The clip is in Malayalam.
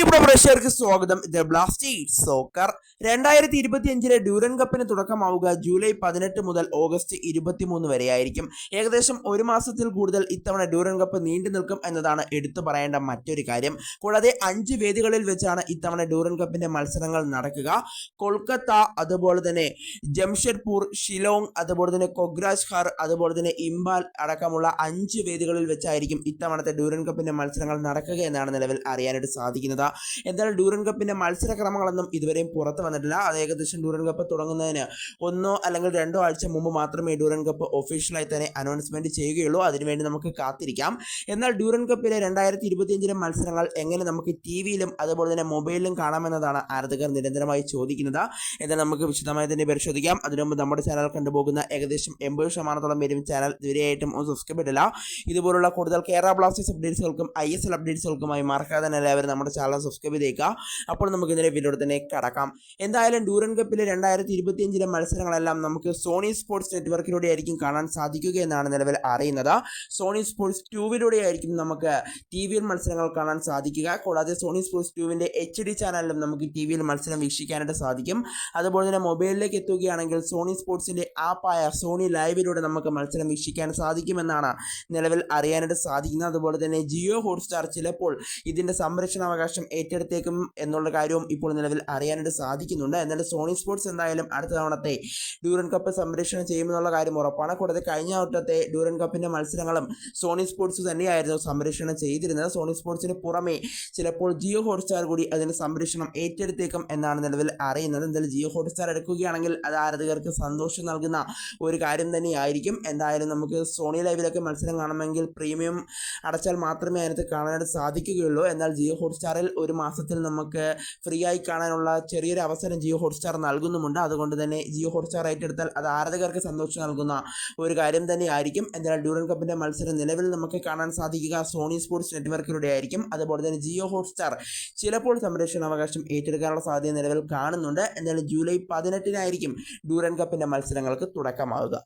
പ്രിയപ്പെട്ട പ്രേക്ഷകർക്ക് സ്വാഗതം. ഇത് ബ്ലാസ്റ്റേഴ്സ് സോക്കർ. രണ്ടായിരത്തി ഇരുപത്തി അഞ്ചിലെ ഡ്യൂറൻ കപ്പിന് തുടക്കമാവുക ജൂലൈ പതിനെട്ട് മുതൽ ഓഗസ്റ്റ് ഇരുപത്തിമൂന്ന് വരെയായിരിക്കും. ഏകദേശം ഒരു മാസത്തിൽ കൂടുതൽ ഇത്തവണ ഡ്യൂറൻ കപ്പ് നീണ്ടു നിൽക്കും എന്നതാണ് എടുത്തു പറയേണ്ട മറ്റൊരു കാര്യം. കൂടാതെ അഞ്ച് വേദികളിൽ വെച്ചാണ് ഇത്തവണ ഡ്യൂറൻ കപ്പിന്റെ മത്സരങ്ങൾ നടക്കുക. കൊൽക്കത്ത അതുപോലെ തന്നെ ജംഷഡ്പൂർ ഷിലോങ് അതുപോലെ തന്നെ കൊഗ്രാജ്ഹാർ അതുപോലെ തന്നെ ഇംബാൽ അടക്കമുള്ള അഞ്ച് വേദികളിൽ വെച്ചായിരിക്കും ഇത്തവണത്തെ ഡ്യൂറൻ കപ്പിന്റെ മത്സരങ്ങൾ നടക്കുക എന്നാണ് നിലവിൽ അറിയാനായിട്ട് സാധിക്കുന്നത്. എന്നാൽ ഡൂറൻ കപ്പിന്റെ മത്സരക്രമങ്ങളൊന്നും ഇതുവരെയും പുറത്ത് വന്നിട്ടില്ല. അത് ഏകദേശം ഡൂറൻ കപ്പ് തുടങ്ങുന്നതിന് ഒന്നോ അല്ലെങ്കിൽ രണ്ടോ ആഴ്ച മുമ്പ് മാത്രമേ ഡൂറൻ കപ്പ് ഒഫീഷ്യലായി തന്നെ അനൗൺസ്മെന്റ് ചെയ്യുകയുള്ളൂ. അതിനുവേണ്ടി നമുക്ക് കാത്തിരിക്കാം. എന്നാൽ ഡൂറൻ കപ്പിലെ രണ്ടായിരത്തി ഇരുപത്തിയഞ്ചിലെ മത്സരങ്ങൾ എങ്ങനെ നമുക്ക് ടി വിയിലും അതുപോലെ തന്നെ മൊബൈലിലും കാണാമെന്നതാണ് ആരാധകർ നിരന്തരമായി ചോദിക്കുന്നത്. എന്നാൽ നമുക്ക് വിശദമായി തന്നെ പരിശോധിക്കാം. അതിനു മുമ്പ് നമ്മുടെ ചാനൽ കണ്ടുപോകുന്ന ഏകദേശം എൺപത് ശതമാനത്തോളം പേരും ചാനൽ ഇതുവരെയായിട്ടും ഒന്ന് സബ്സ്ക്രൈബ് ഇടില്ല ഇതുപോലുള്ള കൂടുതൽ കേരള ബ്ലാസ്റ്റേഴ്സ് അപ്ഡേറ്റ്സുകൾക്കും ഐ എസ് എൽ അപ്ഡേറ്റ്സുകൾക്കുമായി മറക്കാതെ തന്നെ എല്ലാവരും നമ്മുടെ ചാനൽ സബ്സ്ക്രൈബ് ചെയ്തേക്കുക അപ്പോൾ നമുക്ക് ഇന്നലെ വീഡിയോ തന്നെ കടക്കാം. എന്തായാലും ഡൂറൻ കപ്പിലെ രണ്ടായിരത്തി ഇരുപത്തിയഞ്ചിലെ മത്സരങ്ങളെല്ലാം നമുക്ക് സോണി സ്പോർട്സ് നെറ്റ്വർക്കിലൂടെ ആയിരിക്കും കാണാൻ സാധിക്കുക എന്നാണ് നിലവിൽ അറിയുന്നത്. സോണി സ്പോർട്സ് ട്യൂവിലൂടെ ആയിരിക്കും നമുക്ക് ടി വിയിൽ മത്സരങ്ങൾ കാണാൻ സാധിക്കുക. കൂടാതെ സോണി സ്പോർട്സ് ട്യൂവിന്റെ എച്ച് ഡി ചാനലിലും നമുക്ക് ടി വിയിൽ മത്സരം വീക്ഷിക്കാനായിട്ട് സാധിക്കും. അതുപോലെ തന്നെ മൊബൈലിലേക്ക് എത്തുകയാണെങ്കിൽ സോണി സ്പോർട്സിന്റെ ആപ്പായ സോണി ലൈവിലൂടെ നമുക്ക് മത്സരം വീക്ഷിക്കാൻ സാധിക്കുമെന്നാണ് നിലവിൽ അറിയാനായിട്ട് സാധിക്കുന്നത്. അതുപോലെ തന്നെ ജിയോ ഹോട്ട്സ്റ്റാർ ചിലപ്പോൾ ഇതിന്റെ സംരക്ഷണാവകാശം ഏറ്റെടുത്തേക്കും എന്നുള്ള കാര്യവും ഇപ്പോൾ നിലവിൽ അറിയാനായിട്ട് സാധിക്കുന്നുണ്ട്. എന്നാൽ സോണി സ്പോർട്സ് എന്തായാലും അടുത്ത തവണത്തെ ഡ്യൂറൻ കപ്പ് സംരക്ഷണം ചെയ്യുമെന്നുള്ള കാര്യം ഉറപ്പാണ്. കൂടാതെ കഴിഞ്ഞ വട്ടത്തെ ഡ്യൂറൻ കപ്പിന്റെ മത്സരങ്ങളും സോണി സ്പോർട്സ് തന്നെയായിരുന്നു സംരക്ഷണം ചെയ്തിരുന്നത്. സോണി സ്പോർട്സിന് പുറമെ ചിലപ്പോൾ ജിയോ ഹോട്ട്സ്റ്റാർ കൂടി അതിന് സംരക്ഷണം ഏറ്റെടുത്തേക്കും എന്നാണ് നിലവിൽ അറിയുന്നത്. എന്തായാലും ജിയോ ഹോട്ട്സ്റ്റാർ എടുക്കുകയാണെങ്കിൽ അത് ആരാധകർക്ക് സന്തോഷം നൽകുന്ന ഒരു കാര്യം തന്നെയായിരിക്കും. എന്തായാലും നമുക്ക് സോണി ലൈവിലൊക്കെ മത്സരം കാണണമെങ്കിൽ പ്രീമിയം അടച്ചാൽ മാത്രമേ അതിനകത്ത് കാണാനായിട്ട് സാധിക്കുകയുള്ളൂ. എന്നാൽ ജിയോ ഹോട്ട്സ്റ്റാറിൽ ഒരു മാസത്തിൽ നമുക്ക് ഫ്രീ ആയി കാണാനുള്ള ചെറിയൊരു അവസരം ജിയോ ഹോട്ട്സ്റ്റാർ നൽകുന്നുമുണ്ട്. അതുകൊണ്ട് തന്നെ ജിയോ ഹോട്ട്സ്റ്റാർ ഏറ്റെടുത്താൽ അത് ആരാധകർക്ക് സന്തോഷം നൽകുന്ന ഒരു കാര്യം തന്നെയായിരിക്കും. എന്നാൽ ഡ്യൂറൻ കപ്പിന്റെ മത്സരം നിലവിൽ നമുക്ക് കാണാൻ സാധിക്കുക സോണി സ്പോർട്സ് നെറ്റ്വർക്കിലൂടെ ആയിരിക്കും. അതുപോലെ തന്നെ ജിയോ ഹോട്ട്സ്റ്റാർ ചിലപ്പോൾ സംരക്ഷണ അവകാശം ഏറ്റെടുക്കാനുള്ള സാധ്യത നിലവിൽ കാണുന്നുണ്ട്. എന്നാൽ ജൂലൈ പതിനെട്ടിനായിരിക്കും ഡ്യൂറൻ കപ്പിന്റെ മത്സരങ്ങൾക്ക് തുടക്കമാവുക.